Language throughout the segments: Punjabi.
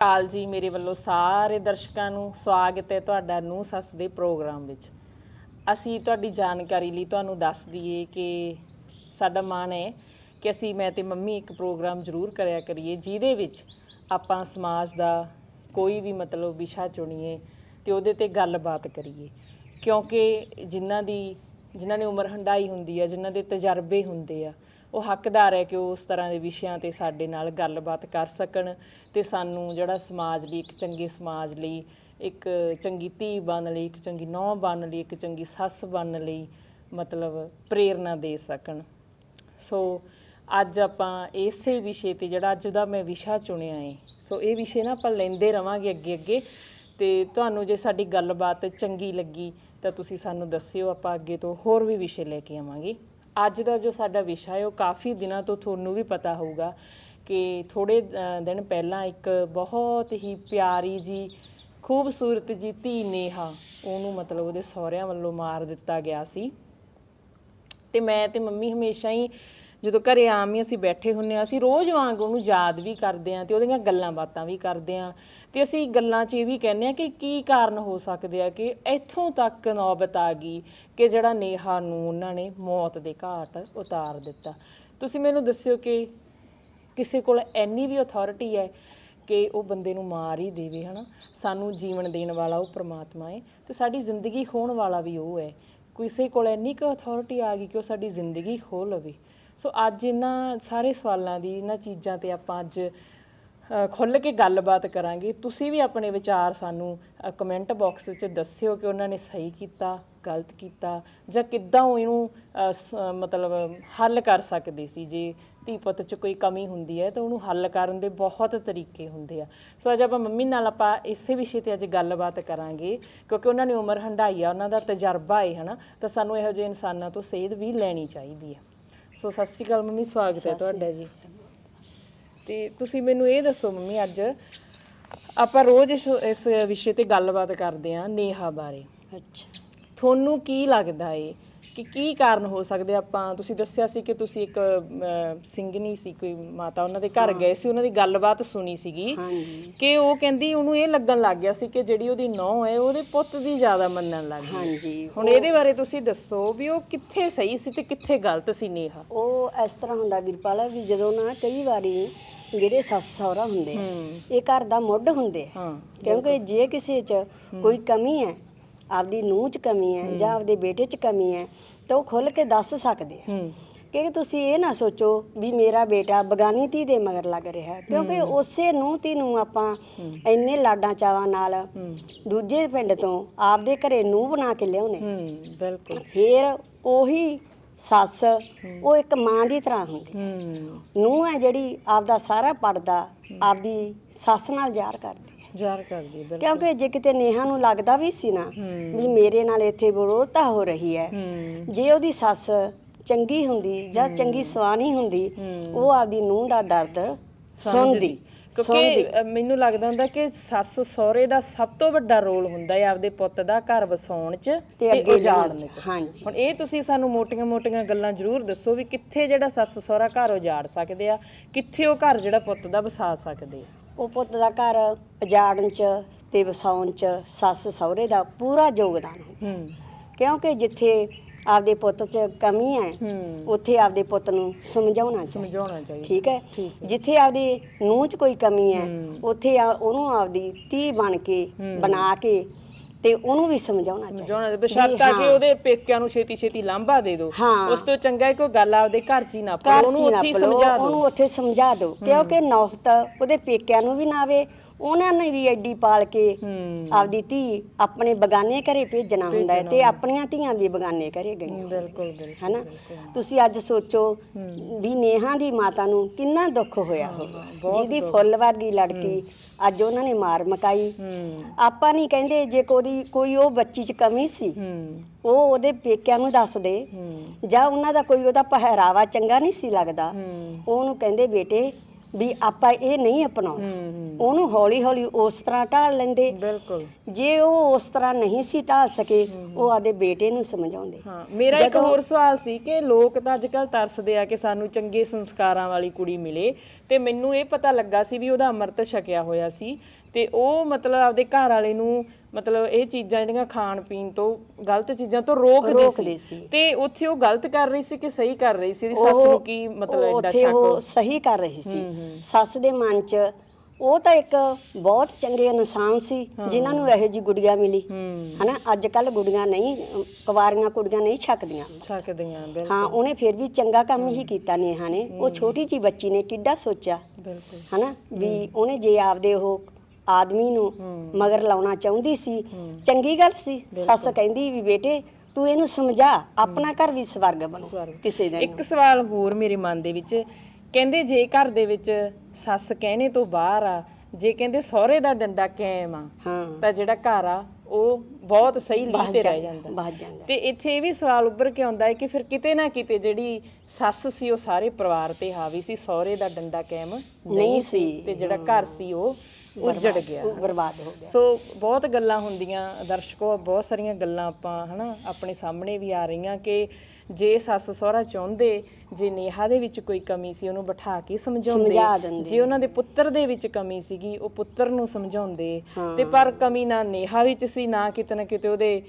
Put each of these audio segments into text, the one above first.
ਕਾਲ ਜੀ ਮੇਰੇ ਵੱਲੋਂ ਸਾਰੇ ਦਰਸ਼ਕਾਂ ਨੂੰ ਸਵਾਗਤ ਹੈ ਤੁਹਾਡਾ ਨੂੰ ਸੱਸ ਦੇ ਪ੍ਰੋਗਰਾਮ ਵਿੱਚ। ਅਸੀਂ ਤੁਹਾਡੀ ਜਾਣਕਾਰੀ ਲਈ ਤੁਹਾਨੂੰ ਦੱਸ ਦਈਏ ਕਿ ਸਾਡਾ ਮਾਣ ਹੈ ਕਿ ਅਸੀਂ ਮੈਂ ਤੇ ਮੰਮੀ ਇੱਕ ਪ੍ਰੋਗਰਾਮ ਜ਼ਰੂਰ ਕਰਿਆ ਕਰੀਏ, ਜਿਹਦੇ ਵਿੱਚ ਆਪਾਂ ਸਮਾਜ ਦਾ ਕੋਈ ਵੀ ਮਤਲਬ ਵਿਸ਼ਾ ਚੁਣੀਏ ਤੇ ਉਹਦੇ ਤੇ ਗੱਲਬਾਤ ਕਰੀਏ। ਕਿਉਂਕਿ ਜਿਨ੍ਹਾਂ ਦੀ, ਜਿਨ੍ਹਾਂ ਨੇ ਉਮਰ ਹੰਡਾਈ ਹੁੰਦੀ ਆ, ਜਿਨ੍ਹਾਂ ਦੇ ਤਜਰਬੇ ਹੁੰਦੇ ਆ ਉਹ ਹੱਕਦਾਰ ਹੈ ਕਿ ਉਹ ਉਸ ਤਰ੍ਹਾਂ ਦੇ ਵਿਸ਼ਿਆਂ ਤੇ ਸਾਡੇ ਨਾਲ ਗੱਲਬਾਤ ਕਰ ਸਕਣ ਤੇ ਸਾਨੂੰ ਜਿਹੜਾ ਸਮਾਜ ਲਈ ਇੱਕ ਚੰਗੇ ਸਮਾਜ ਲਈ, ਇੱਕ ਚੰਗੀ ਧੀ ਬਣ ਲਈ, ਇੱਕ ਚੰਗੀ ਨੌਂ ਬਣਨ ਲਈ, ਇੱਕ ਚੰਗੀ ਸੱਸ ਬਣਨ ਲਈ ਮਤਲਬ ਪ੍ਰੇਰਣਾ ਦੇ ਸਕਣ। ਸੋ ਅੱਜ ਆਪਾਂ ਇਸੇ ਵਿਸ਼ੇ ਤੇ ਜਿਹੜਾ ਅੱਜ ਦਾ ਮੈਂ ਵਿਸ਼ਾ ਚੁਣਿਆ ਹੈ ਸੋ ਇਹ ਵਿਸ਼ੇ ਨਾ ਆਪਾਂ ਲੈਂਦੇ ਰਵਾਂਗੇ ਅੱਗੇ ਅੱਗੇ ਤੇ ਤੁਹਾਨੂੰ ਜੇ ਸਾਡੀ ਗੱਲਬਾਤ ਚੰਗੀ ਲੱਗੀ ਤਾਂ ਤੁਸੀਂ ਸਾਨੂੰ ਦੱਸਿਓ, ਆਪਾਂ ਅੱਗੇ ਤੋਂ ਹੋਰ ਵੀ ਵਿਸ਼ੇ ਲੈ ਕੇ ਆਵਾਂਗੇ। ਅੱਜ ਦਾ ਜੋ ਸਾਡਾ ਵਿਸ਼ਾ ਹੈ, ਉਹ ਕਾਫੀ ਦਿਨਾਂ ਤੋਂ ਤੁਹਾਨੂੰ ਵੀ ਪਤਾ ਹੋਊਗਾ ਕਿ ਥੋੜੇ ਦਿਨ ਪਹਿਲਾਂ ਇੱਕ ਬਹੁਤ ਹੀ ਪਿਆਰੀ ਜੀ, ਖੂਬਸੂਰਤ ਜੀ ਧੀ ਨੇਹਾ, ਉਹਨੂੰ ਮਤਲਬ ਉਹਦੇ ਸਹੁਰਿਆਂ ਵੱਲੋਂ ਮਾਰ ਦਿੱਤਾ ਗਿਆ ਸੀ। ਤੇ ਮੈਂ ਤੇ ਮੰਮੀ ਹਮੇਸ਼ਾ ਹੀ ਜਦੋਂ ਘਰੇ ਆਮ ਹੀ ਅਸੀਂ ਬੈਠੇ ਹੁੰਨੇ ਆ ਅਸੀਂ ਰੋਜ਼ ਵਾਂਗ ਉਹਨੂੰ ਯਾਦ ਵੀ ਕਰਦੇ ਆ ਤੇ ਉਹਦੀਆਂ ਗੱਲਾਂ ਬਾਤਾਂ ਵੀ ਕਰਦੇ ਆ ਤੇ ਅਸੀਂ ਗੱਲਾਂ 'ਚ ਇਹ ਵੀ ਕਹਿੰਦੇ ਆ ਕਿ ਕੀ ਕਾਰਨ ਹੋ ਸਕਦੇ ਆ ਕਿ ਇੱਥੋਂ ਤੱਕ ਨੌਬਤ ਆ ਗਈ ਕਿ ਜਿਹੜਾ ਨੇਹਾ ਨੂੰ ਉਹਨਾਂ ਨੇ ਮੌਤ ਦੇ ਘਾਟ ਉਤਾਰ ਦਿੱਤਾ। ਤੁਸੀਂ ਮੈਨੂੰ ਦੱਸਿਓ ਕਿ ਕਿਸੇ ਕੋਲ ਐਨੀ ਵੀ ਅਥਾਰਟੀ ਹੈ ਕਿ ਉਹ ਬੰਦੇ ਨੂੰ ਮਾਰ ਹੀ ਦੇਵੇ, ਹਨਾ? ਸਾਨੂੰ ਜੀਵਨ ਦੇਣ ਵਾਲਾ ਉਹ ਪ੍ਰਮਾਤਮਾ ਹੈ ਤੇ ਸਾਡੀ ਜ਼ਿੰਦਗੀ ਖੋਣ ਵਾਲਾ ਵੀ ਉਹ ਹੈ। ਕਿਸੇ ਕੋਲ ਇੰਨੀ ਕੁ ਅਥਾਰਟੀ ਆ ਗਈ ਕਿ ਉਹ ਸਾਡੀ ਜ਼ਿੰਦਗੀ ਖੋਹ ਲਵੇ। ਸੋ ਅੱਜ ਇਹਨਾਂ ਸਾਰੇ ਸਵਾਲਾਂ ਦੀ, ਇਹਨਾਂ ਚੀਜ਼ਾਂ ਤੇ ਆਪਾਂ ਅੱਜ ਅ, ਖੁੱਲ੍ਹ ਕੇ ਗੱਲਬਾਤ ਕਰਾਂਗੇ। ਤੁਸੀਂ ਵੀ ਆਪਣੇ ਵਿਚਾਰ ਸਾਨੂੰ ਕਮੈਂਟ ਬਾਕਸ ਵਿੱਚ ਦੱਸਿਓ ਕਿ ਉਹਨਾਂ ਨੇ ਸਹੀ ਕੀਤਾ ਗਲਤ ਕੀਤਾ ਜਾਂ ਕਿੱਦਾਂ ਉਹ ਇਹਨੂੰ ਮਤਲਬ ਹੱਲ ਕਰ ਸਕਦੇ ਸੀ। ਜੇ ਧੀ ਪੁੱਤ 'ਚ ਕੋਈ ਕਮੀ ਹੁੰਦੀ ਹੈ ਤਾਂ ਉਹਨੂੰ ਹੱਲ ਕਰਨ ਦੇ ਬਹੁਤ ਤਰੀਕੇ ਹੁੰਦੇ ਆ। ਸੋ ਅੱਜ ਆਪਾਂ ਮੰਮੀ ਨਾਲ ਆਪਾਂ ਇਸੇ ਵਿਸ਼ੇ ਤੇ ਅੱਜ ਗੱਲਬਾਤ ਕਰਾਂਗੇ ਕਿਉਂਕਿ ਉਹਨਾਂ ਨੇ ਉਮਰ ਹੰਢਾਈ ਆ ਉਹਨਾਂ ਦਾ ਤਜਰਬਾ ਹੈ ਹਨਾ? ਤਾਂ ਸਾਨੂੰ ਇਹੋ ਜਿਹੇ ਇਨਸਾਨਾਂ ਤੋਂ ਸੇਧ ਵੀ ਲੈਣੀ ਚਾਹੀਦੀ ਹੈ ਸੋ ਸਤਿ ਸ਼੍ਰੀ ਅਕਾਲ ਮੰਮੀ ਸਵਾਗਤ ਹੈ ਤੁਹਾਡਾ ਜੀ। ਤੇ ਤੁਸੀਂ ਮੈਨੂੰ ਇਹ ਦੱਸੋ ਮੰਮੀ ਅੱਜ ਆਪਾਂ ਰੋਜ਼ ਇਸ ਇਸ ਵਿਸ਼ੇ ਤੇ ਗੱਲਬਾਤ ਕਰਦੇ ਆ ਨੇਹਾ ਬਾਰੇ। ਅੱਛਾ। ਤੁਹਾਨੂੰ ਕੀ ਲੱਗਦਾ ਏ ਕਿ ਕੀ ਕਾਰਨ ਹੋ ਸਕਦੇ ਆਪਾਂ? ਤੁਸੀਂ ਦੱਸਿਆ ਸੀ ਕਿ ਤੁਸੀਂ ਇੱਕ ਅਮ, ਸਿੰਘਣੀ ਸੀ ਕੋਈ ਮਾਤਾ ਉਹਨਾਂ ਦੇ ਘਰ ਗਏ ਸੀ ਉਹਨਾਂ ਦੀ ਗੱਲਬਾਤ ਸੁਣੀ ਸੀਗੀ। ਹਾਂਜੀ। ਕਿ ਉਹ ਕਹਿੰਦੀ ਉਹਨੂੰ ਇਹ ਲੱਗਣ ਲੱਗ ਗਿਆ ਸੀ ਕਿ ਜਿਹੜੀ ਉਹਦੀ ਨੌਂ ਹੈ ਉਹਦੇ ਪੁੱਤ ਦੀ ਜ਼ਿਆਦਾ ਮੰਨਣ ਲੱਗ ਗਈ। ਹਾਂਜੀ। ਹੁਣ ਇਹਦੇ ਬਾਰੇ ਤੁਸੀਂ ਦੱਸੋ ਵੀ ਉਹ ਕਿੱਥੇ ਸਹੀ ਸੀ ਤੇ ਕਿੱਥੇ ਗਲਤ ਸੀ ਨੇਹਾ? ਉਹ ਇਸ ਤਰ੍ਹਾਂ ਹੁੰਦਾ ਵੀਰਪਾਲ ਵੀ ਜਦੋਂ ਨਾ ਕਈ ਵਾਰੀ ਜਿਹੜੇ ਸੱਸ ਸਹੁਰਾ ਹੁੰਦੇ ਆ, ਹੂੰ। ਇਹ ਘਰ ਦਾ ਮੁੱਢ ਹੁੰਦੇ ਆ। ਹਾਂ ਕਿਉਂਕਿ ਜੇ ਕਿਸੇ 'ਚ ਕੋਈ ਕਮੀ ਹੈ ਆਪਦੀ ਨੂੰਹ 'ਚ ਕਮੀ ਹੈ ਜਾਂ ਆਪਦੇ ਬੇਟੇ 'ਚ ਕਮੀ ਹੈ ਤਾਂ ਉਹ ਖੁੱਲ ਕੇ ਦੱਸ ਸਕਦੇ ਆ। ਕਿ ਤੁਸੀਂ ਇਹ ਨਾ ਸੋਚੋ ਵੀ ਮੇਰਾ ਬੇਟਾ ਬਗਾਨੀ ਧੀ ਦੇ ਮਗਰ ਲੱਗ ਰਿਹਾ ਹੈ। ਕਿਉਂਕਿ ਉਸੇ ਨੂੰਹ ਧੀ ਨੂੰ ਆਪਾਂ ਇੰਨੇ ਲਾਡਾਂ ਚਾਵਾਂ ਨਾਲ ਦੂਜੇ ਪਿੰਡ ਤੋਂ ਆਪਦੇ ਘਰੇ ਨੂੰਹ ਬਣਾ ਕੇ ਲਿਆਉਣੇ ਹੂੰ ਬਿਲਕੁਲ। ਫਿਰ ਉਹੀ ਸੱਸ ਉਹ ਇੱਕ ਮਾਂ ਦੀ ਤਰ੍ਹਾਂ ਹੁੰਦੀ ਹੂੰ। ਨੂੰਹ ਹੈ ਜਿਹੜੀ ਆਪਦਾ ਸਾਰਾ ਪਰਦਾ ਆਪਦੀ ਸੱਸ ਨਾਲ ਜ਼ਾਹਰ ਕਰਦੀ ਜ਼ਾਹਰ ਕਰਦੀ ਬਿਲਕੁਲ। ਕਿਉਂਕਿ ਜੇ ਕਿਤੇ ਨੇਹਾ ਨੂੰ ਲੱਗਦਾ ਵੀ ਸੀ ਨਾ ਵੀ ਮੇਰੇ ਨਾਲ ਇੱਥੇ ਵਿਰੋਧਤਾ ਹੋ ਰਹੀ ਹੈ ਜੇ ਉਹਦੀ ਸੱਸ ਚੰਗੀ ਹੁੰਦੀ ਜਾਂ ਚੰਗੀ ਸਵਾਣੀ ਹੁੰਦੀ। ਉਹ ਆਪਦੀ ਨੂੰਹ ਦਾ ਦਰਦ ਸੁਣਦੀ ਕਿਉਂਕਿ ਮੈਨੂੰ ਲੱਗਦਾ ਹੁੰਦਾ ਕਿ ਸੱਸ ਸਹੁਰੇ ਦਾ ਸਭ ਤੋਂ ਵੱਡਾ ਰੋਲ ਹੁੰਦਾ ਹੈ ਆਪਦੇ ਪੁੱਤ ਦਾ ਘਰ ਵਸਾਉਣ 'ਚ ਤੇ ਅੱਗੇ ਜਾਣ 'ਚ। ਹਾਂਜੀ। ਹੁਣ ਇਹ ਤੁਸੀਂ ਸਾਨੂੰ ਮੋਟੀਆਂ-ਮੋਟੀਆਂ ਗੱਲਾਂ ਜ਼ਰੂਰ ਦੱਸੋ ਵੀ ਕਿੱਥੇ ਜਿਹੜਾ ਸੱਸ ਸਹੁਰਾ ਘਰ ਉਜਾੜ ਸਕਦੇ ਆ ਕਿੱਥੇ ਉਹ ਘਰ ਜਿਹੜਾ ਪੁੱਤ ਦਾ ਵਸਾ ਸਕਦੇ ਆ। ਉਹ ਪੁੱਤ ਦਾ ਘਰ ਉਜਾੜਨ ਚ ਤੇ ਵਸਾਉਣ ਚ ਸੱਸ ਸਹੁਰੇ ਦਾ ਪੂਰਾ ਯੋਗਦਾਨ ਹੈ ਹੂੰ। ਕਿਉਂਕਿ ਜਿੱਥੇ ਆਪਦੇ ਪੁੱਤ 'ਚ ਕਮੀ ਹੈ ਹੂੰ। ਉੱਥੇ ਆਪਦੇ ਪੁੱਤ ਨੂੰ ਸਮਝਾਉਣਾ ਚਾਹੀਦਾ। ਸਮਝਾਉਣਾ ਚਾਹੀਦਾ। ਠੀਕ ਹੈ? ਠੀਕ ਜਿੱਥੇ ਆਪਦੀ ਨੂੰਹ 'ਚ ਕੋਈ ਕਮੀ ਹੈ ਹੂੰ। ਉੱਥੇ ਆ- ਉਹਨੂੰ ਆਪਦੀ ਧੀ ਬਣ ਕੇ ਹੂੰ। ਬਣਾ ਕੇ ਤੇ ਉਹਨੂੰ ਵੀ ਸਮਝਾਉਣਾ ਚਾਹੀਦਾ। ਸਮਝਾਉਣਾ ਬਸ਼ਰਤਾ ਕਿ ਉਹਦੇ ਪੇਕਿਆਂ ਨੂੰ ਛੇਤੀ-ਛੇਤੀ ਲਾਂਭਾ ਦੇ ਦਿਓ। ਹਾਂ। ਉਸ ਤੋਂ ਚੰਗਾ ਹੈ ਕੋਈ ਗੱਲ ਆਪਦੇ ਘਰ 'ਚ ਹੀ ਨਾ ਘਰ ਪਾਓ ਉਹਨੂੰ ਉੱਥੇ ਹੀ ਨਾ ਪਲੋ, ਸਮਝਾ ਉਹਨੂੰ ਦਿਓ ਉੱਥੇ ਸਮਝਾ ਦਿਓ। ਕਿਉਂਕਿ ਨੌਬਤ ਉਹਦੇ ਪੇਕਿਆਂ ਨੂੰ ਵੀ ਨਾ ਆਵੇ ਉਹਨਾਂ ਨੇ ਵੀ ਐਡੀ ਪਾਲ ਕੇ ਆਪਦੀ ਧੀ ਆਪਣੇ ਬਗਾਨੇ ਘਰੇ ਭੇਜਣਾ ਹੁੰਦਾ ਹੈ ਤੇ ਆਪਣੀਆਂ ਧੀਆਂ ਵੀ ਬਗਾਨੇ ਘਰੇ ਗਈਆਂ ਬਿਲਕੁਲ ਬਿਲਕੁਲ ਹੈਨਾ? ਤੁਸੀਂ ਅੱਜ ਸੋਚੋ ਵੀ ਨੇਹਾਂ ਦੀ ਮਾਤਾ ਨੂੰ ਕਿੰਨਾ ਦੁੱਖ ਹੋਇਆ ਹੋਊਗਾ ਜਿਹਦੀ ਫੁੱਲ ਵਰਗੀ ਲੜਕੀ ਅੱਜ ਉਹਨਾਂ ਨੇ ਮਾਰ ਮਕਾਈ। ਆਪਾਂ ਨਹੀਂ ਕਹਿੰਦੇ ਜੇ ਕੋਈ ਕੋਈ ਉਹ ਬੱਚੀ 'ਚ ਕਮੀ ਸੀ ਉਹ ਉਹਦੇ ਪੇਕਿਆਂ ਨੂੰ ਦੱਸ ਦੇ। ਜਾਂ ਉਹਨਾਂ ਦਾ ਕੋਈ ਉਹਦਾ ਪਹਿਰਾਵਾ ਚੰਗਾ ਨਹੀਂ ਸੀ ਲੱਗਦਾ। ਉਹਨੂੰ ਕਹਿੰਦੇ ਬੇਟੇ ਵੀ ਆਪਾਂ ਇਹ ਨਹੀਂ ਅਪਣਾਉਣਾ। ਉਹਨੂੰ ਹੌਲੀ ਹੌਲੀ ਉਸ ਤਰ੍ਹਾਂ ਢਾਲ ਲੈਂਦੇ। ਬਿਲਕੁਲ। ਜੇ ਉਹ ਉਸ ਤਰ੍ਹਾਂ ਨਹੀਂ ਸੀ ਢਾਲ ਸਕੇ ਉਹ ਆਦੇ ਬੇਟੇ ਨੂੰ ਸਮਝਾਉਂਦੇ। ਹਾਂ ਮੇਰਾ ਇੱਕ ਹੋਰ ਸਵਾਲ ਸੀ ਕਿ ਲੋਕ ਤਾਂ ਅੱਜ ਕੱਲ ਤਰਸਦੇ ਆ ਕਿ ਸਾਨੂੰ ਚੰਗੇ ਸੰਸਕਾਰਾਂ ਵਾਲੀ ਕੁੜੀ ਮਿਲੇ ਤੇ ਮੈਨੂੰ ਇਹ ਪਤਾ ਲੱਗਾ ਸੀ ਵੀ ਉਹਦਾ ਅੰਮ੍ਰਿਤ ਛਕਿਆ ਹੋਇਆ ਸੀ ਤੇ ਉਹ ਮਤਲਬ ਆਪਦੇ ਘਰ ਵਾਲੇ ਨੂੰ ਮਤਲਬ ਇਹ ਚੀਜ਼ਾਂ ਜਿਹੜੀਆਂ ਖਾਣ ਪੀਣ ਤੋਂ ਗਲਤ ਚੀਜ਼ਾਂ ਤੋਂ ਰੋਕਦੀ ਰੋਕਦੀ ਸੀ। ਸੀ। ਤੇ ਉੱਥੇ ਉਹ ਗਲਤ ਕਰ ਰਹੀ ਸੀ ਕਿ ਸਹੀ ਕਰ ਰਹੀ ਸੀ? ਇਹਦੀ ਸੱਸ ਨੂੰ ਕੀ ਮਤਲਬ ਉਹ ਐਡਾ ਉੱਥੇ ਉਹ ਸ਼ੱਕ ਸਹੀ ਕਰ ਰਹੀ ਸੀ। ਹੂੰ, ਹੂੰ। ਸੱਸ ਦੇ ਮਨ 'ਚ ਉਹ ਤਾਂ ਇੱਕ ਬਹੁਤ ਚੰਗੇ ਇਨਸਾਨ ਸੀ ਜਿਨ੍ਹਾਂ ਨੂੰ ਇਹੋ ਜੀ ਗੁੜੀਆ ਮਿਲੀ। ਹੂੰ। ਹਨਾ? ਅੱਜ ਕੱਲ ਗੁੜੀਆਂ ਨਹੀਂ ਅਮ, ਕੁਵਾਰੀਆਂ ਕੁੜੀਆਂ ਨਹੀਂ ਛਕਦੀਆਂ। ਛਕਦੀਆਂ ਬਿਲਕੁਲ। ਹਾਂ ਉਹਨੇ ਫਿਰ ਵੀ ਚੰਗਾ ਕੰਮ ਹੀ ਕੀਤਾ ਨੇਹਾ ਨੇ। ਉਹ ਛੋਟੀ ਜੀ ਬੱਚੀ ਨੇ ਕਿੱਡਾ ਸੋਚਿਆ। ਬਿਲਕੁਲ। ਹਨਾ? ਵੀ ਉਹਨੇ ਜੇ ਆਪਦੇ ਉਹ ਆਦਮੀ ਨੂੰ। ਮਗਰ ਲਾਉਣਾ ਚਾਹੁੰਦੀ ਸੀ। ਚੰਗੀ ਗੱਲ ਸੀ ਸੱਸ ਕਹਿੰਦੀ ਵੀ ਬੇਟੇ ਤੂੰ ਇਹਨੂੰ ਸਮਝਾ ਆਪਣਾ ਘਰ ਵੀ ਸਵਰਗ ਬਣੋ। ਕਿਸੇ ਦਾ ਇੱਕ ਸਵਾਲ ਹੋਰ ਮੇਰੇ ਮਨ ਦੇ ਵਿੱਚ ਕਹਿੰਦੇ ਜੇ ਘਰ ਦੇ ਵਿੱਚ ਸੱਸ ਕਹਿਣੇ ਤੋਂ ਬਾਹਰ ਆ ਜੇ ਕਹਿੰਦੇ ਸਹੁਰੇ ਦਾ ਡੰਡਾ ਕਾਇਮ ਆ ਤਾਂ ਜਿਹੜਾ ਘਰ ਆ ਉਹ ਬਹੁਤ ਸਹੀ ਲੀਹ ਤੇ ਰਹਿ ਜਾਂਦਾ ਤੇ ਇੱਥੇ ਇਹ ਵੀ ਸਵਾਲ ਉੱਭਰ ਕੇ ਆਉਂਦਾ ਹੈ ਕਿ ਫਿਰ ਕਿਤੇ ਨਾ ਕਿਤੇ ਜਿਹੜੀ ਸੱਸ ਸੀ ਉਹ ਸਾਰੇ ਪਰਿਵਾਰ ਤੇ ਹਾਵੀ ਸੀ ਸਹੁਰੇ ਦਾ ਡੰਡਾ ਕਾਇਮ ਨਹੀਂ ਸੀ। ਤੇ ਜਿਹੜਾ ਘਰ ਸੀ ਉਹ ਉਜੜ ਗਿਆ ਬਰਬਾਦ ਹੋ ਗਿਆ ਸੋ ਬਹੁਤ ਗੱਲਾਂ ਹੁੰਦੀਆਂ ਦਰਸ਼ਕੋ ਬਹੁਤ ਸਾਰੀਆਂ ਗੱਲਾਂ ਆਪਾਂ ਹਨਾ ਆਪਣੇ ਸਾਹਮਣੇ ਵੀ ਆ ਰਹੀਆਂ ਕਿ ਜੇ ਸੱਸ ਸਹੁਰਾ ਚਾਹੁੰਦੇ ਜੇ ਨੇਹਾ ਦੇ ਵਿੱਚ ਕੋਈ ਕਮੀ ਸੀ ਉਹਨੂੰ ਬਿਠਾ ਕੇ ਸਮਝਾ ਸਮਝਾਉਂਦੇ। ਜੇ ਉਹਨਾਂ ਦੇ ਪੁੱਤਰ ਦੇ ਵਿੱਚ ਕਮੀ ਸੀਗੀ ਉਹ ਪੁੱਤਰ ਨੂੰ ਸਮਝਾਉਂਦੇ। ਤੇ ਪਰ ਕਮੀ ਨਾ ਨੇਹਾ ਵਿੱਚ ਸੀ ਨਾ ਕਿਤੇ ਨਾ ਕਿਤੇ ਉਹਦੇ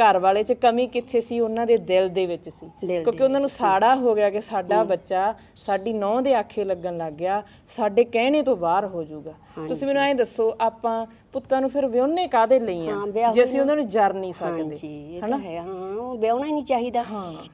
ਘਰ ਵਾਲੇ 'ਚ ਕਮੀ ਕਿੱਥੇ ਸੀ? ਉਹਨਾਂ ਦੇ ਦਿਲ ਦੇ ਵਿੱਚ ਸੀ। ਕਿਉਂਕਿ ਉਹਨਾਂ ਨੂੰ ਸਾੜਾ ਹੋ ਗਿਆ ਕਿ ਸਾਡਾ ਬੱਚਾ ਸਾਡੀ ਨੌਂ ਦੇ ਆਖੇ ਲੱਗਣ ਲੱਗ ਗਿਆ ਸਾਡੇ ਕਹਿਣੇ ਤੋਂ ਬਾਹਰ ਹੋ ਜਾਊਗਾ। ਤੁਸੀਂ ਮੈਨੂੰ ਐਂ ਦੱਸੋ ਆਪਾਂ ਪੁੱਤਾਂ ਨੂੰ ਫਿਰ ਵਿਆਹਨੇ ਕਾਦੇ ਲਈ ਆ? ਜੇ ਅਸੀਂ ਉਹਨਾਂ ਨੂੰ ਜਰ ਨਹੀਂ ਸਕਦੇ। ਤਾਂ ਹੈ ਵਿਆਹਣਾ ਹੀ ਨਹੀਂ ਚਾਹੀਦਾ।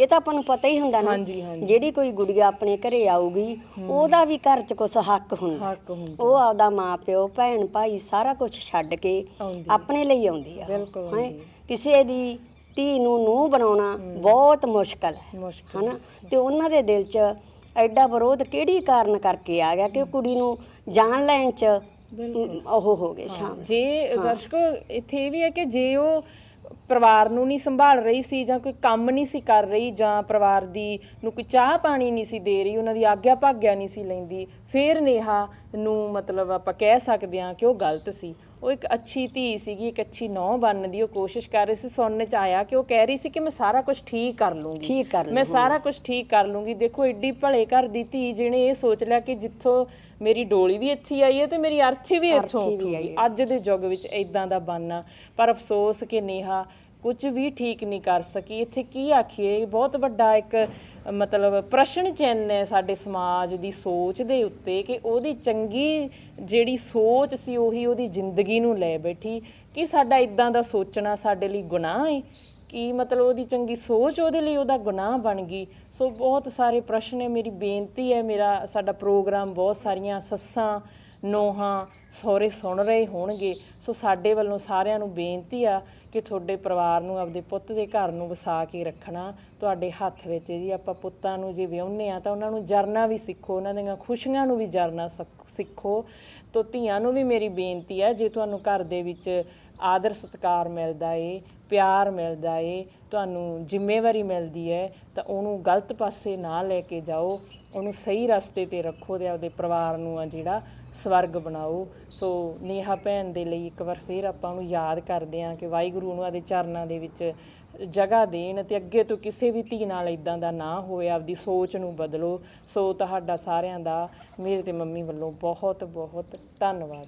ਇਹ ਤਾਂ ਆਪਾਂ ਨੂੰ ਪਤਾ ਹੀ ਹੁੰਦਾ ਨਾ। ਜਿਹੜੀ ਕੋਈ ਗੁੜੀਆ ਆਪਣੇ ਘਰੇ ਆਊਗੀ ਉਹਦਾ ਵੀ ਘਰ 'ਚ ਕੁਛ ਹੱਕ ਹੁੰਦਾ। ਹੱਕ ਹੁੰਦਾ। ਉਹ ਆਪਦਾ ਮਾਂ ਪਿਓ ਭੈਣ ਭਾਈ ਸਾਰਾ ਕੁਝ ਛੱਡ ਕੇ ਆਪਣੇ ਲਈ ਆਉਂਦੀ ਆ। ਬਿਲਕੁਲ ਕਿਸੇ ਦੀ ਧੀ ਨੂੰ ਨੂੰਹ ਬਣਾਉਣਾ ਬਹੁਤ ਮੁਸ਼ਕਲ ਹੈ ਮੁਸ਼ਕਿਲ। ਹਨਾ? ਤੇ ਉਹਨਾਂ ਦੇ ਦਿਲ 'ਚ ਐਡਾ ਵਿਰੋਧ ਕਿਹੜੀ ਕਾਰਨ ਕਰਕੇ ਆ ਗਿਆ ਕਿ ਉਹ ਕੁੜੀ ਨੂੰ ਜਾਨ ਲੈਣ 'ਚ ਉਹ ਹੋ ਗਏ ਸ਼ਾਮ ਜੇ ਦਰਸ਼ਕੋ ਇੱਥੇ ਇਹ ਵੀ ਹੈ ਕਿ ਜੇ ਉਹ ਪਰਿਵਾਰ ਨੂੰ ਨਹੀਂ ਸੰਭਾਲ ਰਹੀ ਸੀ ਜਾਂ ਕੋਈ ਕੰਮ ਨਹੀਂ ਸੀ ਕਰ ਰਹੀ ਜਾਂ ਪਰਿਵਾਰ ਦੀ ਨੂੰ ਕੋਈ ਚਾਹ ਪਾਣੀ ਨਹੀਂ ਸੀ ਦੇ ਰਹੀ ਉਹਨਾਂ ਦੀ ਆਗਿਆ ਭਾਗਿਆ ਨਹੀਂ ਸੀ ਲੈਂਦੀ ਫੇਰ ਨੇਹਾ ਨੂੰ ਮਤਲਬ ਆਪਾਂ ਕਹਿ ਸਕਦੇ ਹਾਂ ਕਿ ਉਹ ਗਲਤ ਸੀ। ਉਹ ਇੱਕ ਅੱਛੀ ਧੀ ਸੀਗੀ ਇੱਕ ਅੱਛੀ ਨੌਂ ਬਣਨ ਦੀ ਉਹ ਕੋਸ਼ਿਸ਼ ਕਰ ਰਹੀ ਸੀ ਸੁਣਨ ਚ ਆਇਆ ਕਿ ਉਹ ਕਹਿ ਰਹੀ ਸੀ ਕਿ ਮੈਂ ਸਾਰਾ ਕੁਝ ਠੀਕ ਕਰ ਲੂੰਗੀ। ਠੀਕ ਕਰ ਮੈਂ ਸਾਰਾ ਕੁਝ ਠੀਕ ਕਰ ਲੂੰਗੀ। ਦੇਖੋ ਏਡੀ ਭਲੇ ਘਰ ਦੀ ਧੀ ਜਿਹਨੇ ਇਹ ਸੋਚ ਲਿਆ ਕਿ ਜਿੱਥੋਂ ਮੇਰੀ ਡੋਲੀ ਵੀ ਇੱਥੇ ਆਈ ਹੈ ਤੇ ਮੇਰੀ ਅਰਥੀ ਵੀ ਇੱਥੋਂ ਅੱਜ ਦੇ ਯੁੱਗ ਵਿੱਚ ਇਦਾਂ ਦਾ ਬਾਨਾ ਪਰ ਅਫਸੋਸ ਕਿ ਨੇਹਾ ਕੁਝ ਵੀ ਠੀਕ ਨਹੀਂ ਕਰ ਸਕੀ। ਇੱਥੇ ਕੀ ਆਖੀਏ? ਬਹੁਤ ਵੱਡਾ ਇੱਕ, ਮਤਲਬ ਪ੍ਰਸ਼ਨ ਚਿੰਨ੍ਹ ਹੈ ਸਾਡੇ ਸਮਾਜ ਦੀ ਸੋਚ ਦੇ ਉੱਤੇ ਕਿ ਉਹਦੀ ਚੰਗੀ ਜਿਹੜੀ ਸੋਚ ਸੀ ਉਹੀ ਉਹਦੀ ਜ਼ਿੰਦਗੀ ਨੂੰ ਲੈ ਬੈਠੀ। ਕਿ ਸਾਡਾ ਇਦਾਂ ਦਾ ਸੋਚਣਾ ਸਾਡੇ ਲਈ ਗੁਨਾਹ ਹੈ ਕੀ ਮਤਲਬ ਉਹਦੀ ਚੰਗੀ ਸੋਚ ਉਹਦੇ ਲਈ ਉਹਦਾ ਗੁਨਾਹ ਬਣ ਗਈ? ਸੋ ਬਹੁਤ ਸਾਰੇ ਪ੍ਰਸ਼ਨ ਹੈ ਮੇਰੀ ਬੇਨਤੀ ਹੈ, ਮੇਰਾ ਸਾਡਾ ਪ੍ਰੋਗਰਾਮ ਬਹੁਤ ਸਾਰੀਆਂ ਸੱਸਾਂ, ਨੋਹਾਂ ਸਹੁਰੇ ਸੁਣ ਰਹੇ ਹੋਣਗੇ। ਸੋ ਸਾਡੇ ਵੱਲੋਂ ਸਾਰਿਆਂ ਨੂੰ ਬੇਨਤੀ ਆ ਕਿ ਤੁਹਾਡੇ ਪਰਿਵਾਰ ਨੂੰ, ਆਪਦੇ ਪੁੱਤ ਦੇ ਘਰ ਨੂੰ ਵਸਾ ਕੇ ਰੱਖਣਾ। ਤੁਹਾਡੇ ਹੱਥ ਵਿੱਚ ਹੈ ਜੀ ਆਪਾਂ ਪੁੱਤਾਂ ਨੂੰ ਜੇ ਵਿਆਹੁੰਦੇ ਆ ਤਾਂ ਉਹਨਾਂ ਨੂੰ ਜਰਨਾ ਵੀ ਸਿੱਖੋ, ਉਹਨਾਂ ਦੀਆਂ ਖੁਸ਼ੀਆਂ ਨੂੰ ਵੀ ਜਰਨਾ ਸਕ- ਸਿੱਖੋ। ਤੋ ਧੀਆਂ ਨੂੰ ਵੀ ਮੇਰੀ ਬੇਨਤੀ ਆ, ਜੇ ਤੁਹਾਨੂੰ ਘਰ ਦੇ ਵਿੱਚ ਆਦਰ ਸਤਿਕਾਰ ਮਿਲਦਾ ਏ, ਪਿਆਰ ਮਿਲਦਾ ਏ, ਤੁਹਾਨੂੰ ਜ਼ਿੰਮੇਵਾਰੀ ਮਿਲਦੀ ਹੈ ਤਾਂ ਉਹਨੂੰ ਗਲਤ ਪਾਸੇ ਨਾ ਲੈ ਕੇ ਜਾਓ। ਉਹਨੂੰ ਸਹੀ ਰਸਤੇ ਤੇ ਰੱਖੋ ਤੇ ਆਪਦੇ ਪਰਿਵਾਰ ਨੂੰ ਆ ਜਿਹੜਾ ਸਵਰਗ ਬਣਾਓ। ਸੋ ਨੇਹਾ ਭੈਣ ਦੇ ਲਈ ਇੱਕ ਵਾਰ ਫੇਰ ਆਪਾਂ ਨੂੰ ਯਾਦ ਕਰਦੇ ਹਾਂ ਕਿ ਵਾਹਿਗੁਰੂ ਉਹਨਾਂ ਦੇ ਚਰਨਾਂ ਦੇ ਵਿੱਚ ਜਗ੍ਹਾ ਦੇਣ ਤੇ ਅੱਗੇ ਤੋਂ ਕਿਸੇ ਵੀ ਧੀ ਨਾਲ ਇਦਾਂ ਦਾ ਨਾ ਹੋਵੇ ਆਪਦੀ ਸੋਚ ਨੂੰ ਬਦਲੋ। ਸੋ ਤੁਹਾਡਾ ਸਾਰਿਆਂ ਦਾ, ਮੇਰੇ ਤੇ ਮੰਮੀ ਵੱਲੋਂ ਬਹੁਤ ਬਹੁਤ ਧੰਨਵਾਦ।